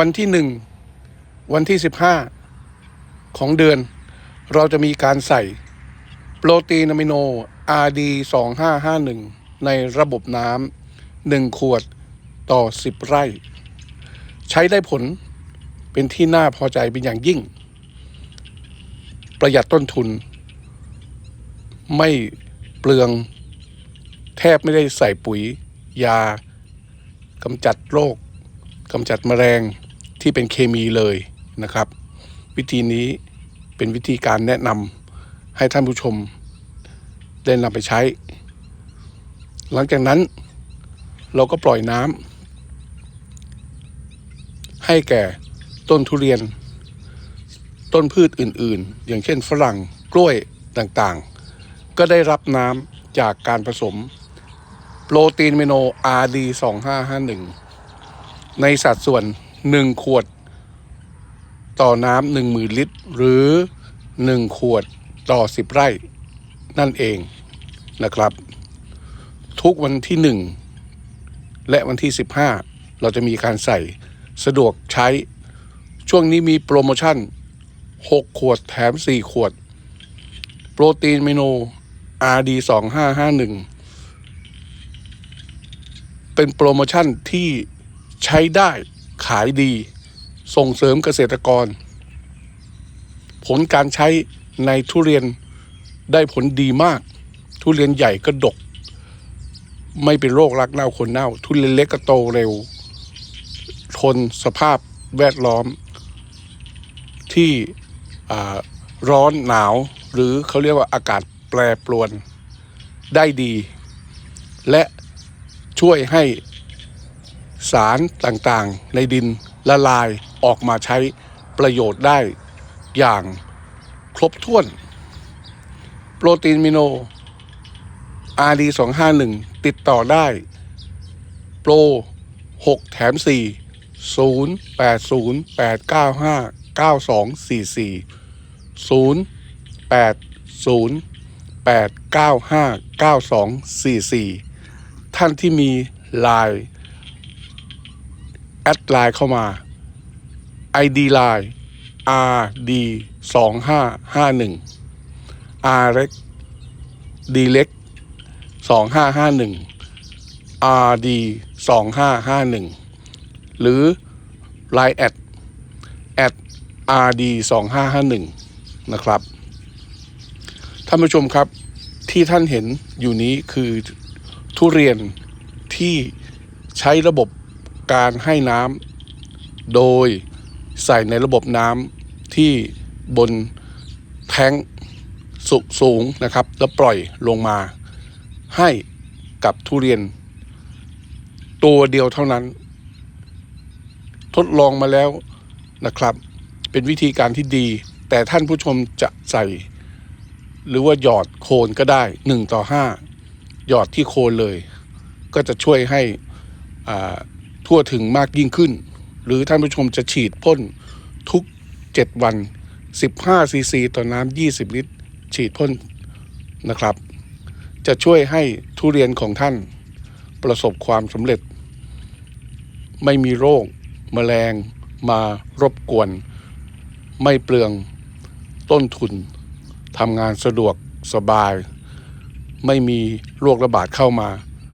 วันที่หนึ่งวันที่สิบห้าของเดือน เราจะมีการใส่โปรตีนอะมิโน RD 2551 ในระบบน้ำหนึ่งขวดต่อ10ไร่ ใช้ได้ผลเป็นที่น่าพอใจเป็นอย่างยิ่ง ประหยัดต้นทุน ไม่เปลือง แทบไม่ได้ใส่ปุ๋ย ยากำจัดโรค กำจัดแมลงที่เป็นเคมีเลยนะครับ วิธีนี้เป็นวิธีการแนะนำให้ท่านผู้ชมได้นำไปใช้ หลังจากนั้นเราก็ปล่อยน้ำให้แก่ต้นทุเรียน ต้นพืชอื่นๆ อย่างเช่นฝรั่งกล้วยต่างๆ ก็ได้รับน้ำจากการผสม โปรตีนเมโน RD 2551 ในสัดส่วน 1 ขวด ต่อน้ำ1 0,000ลิตร หรือ 1 ขวดต่อ 10 ไร่ นั่นเองนะครับ ทุกวันที่ 1 และวันที่ 15 เราจะมีการใส่สะดวกใช้ ช่วงนี้มีโปรโมชั่น 6 ขวดแถม 4 ขวด โปรตีนเมโน RD 2551 เป็นโปรโมชั่นที่ ใช้ได้ขายดี ส่งเสริมเกษตรกร ผลการใช้ในทุเรียนได้ผลดีมาก ทุเรียนใหญ่ก็ดก ไม่เป็นโรครักเน่าคนเน่า ทุเรียนเล็กก็โตเร็ว ทนสภาพแวดล้อม ที่ร้อนหนาวหรือเขาเรียกว่าอากาศแปรปรวนได้ดี และช่วยให้ สารต่างๆ ในดินละลายออกมาใช้ประโยชน์ได้อย่างครบถ้วน โปรตีนมิโน RD 251 ติดต่อได้ โปร 6 แถม 4 0 8 0 8 9 5 9 2 4 4 0 8 0 8 9 5 9 2 4 4 ท่านที่มีไลน์ แอดไลน์เข้ามา ID ไลน์ RD 2 5 5 1 R เล็ก D เล็ก2 5 5 1 RD 2 5 5 1 หรือ Line แอด at RD 2 5 5 1 นะครับ ท่านผู้ชมครับที่ท่านเห็นอยู่นี้คือทุเรียนที่ใช้ระบบ การให้น้ำโดยใส่ในระบบน้ำที่บนแท้งสุสูงนะครับ แล้วปล่อยลงมา ให้กับทุเรียน ตัวเดียวเท่านั้น ทดลองมาแล้วนะครับ เป็นวิธีการที่ดี แต่ท่านผู้ชมจะใส่ หรือว่าหยอดโคนก็ได้หนึ่งต่อห้าหยอดที่โคนเลย ก็จะช่วยให้อ่า ทั่วถึงมากยิ่งขึ้น หรือท่านผู้ชมจะฉีดพ่นทุก 7 วัน 15 ซีซีต่อน้ำ 20 ลิตร ฉีดพ่นนะครับ จะช่วยให้ทุเรียนของท่านประสบความสำเร็จ ไม่มีโรคแมลงมารบกวน ไม่เปลืองต้นทุนทำงานสะดวกสบาย ไม่มีโรคระบาดเข้ามา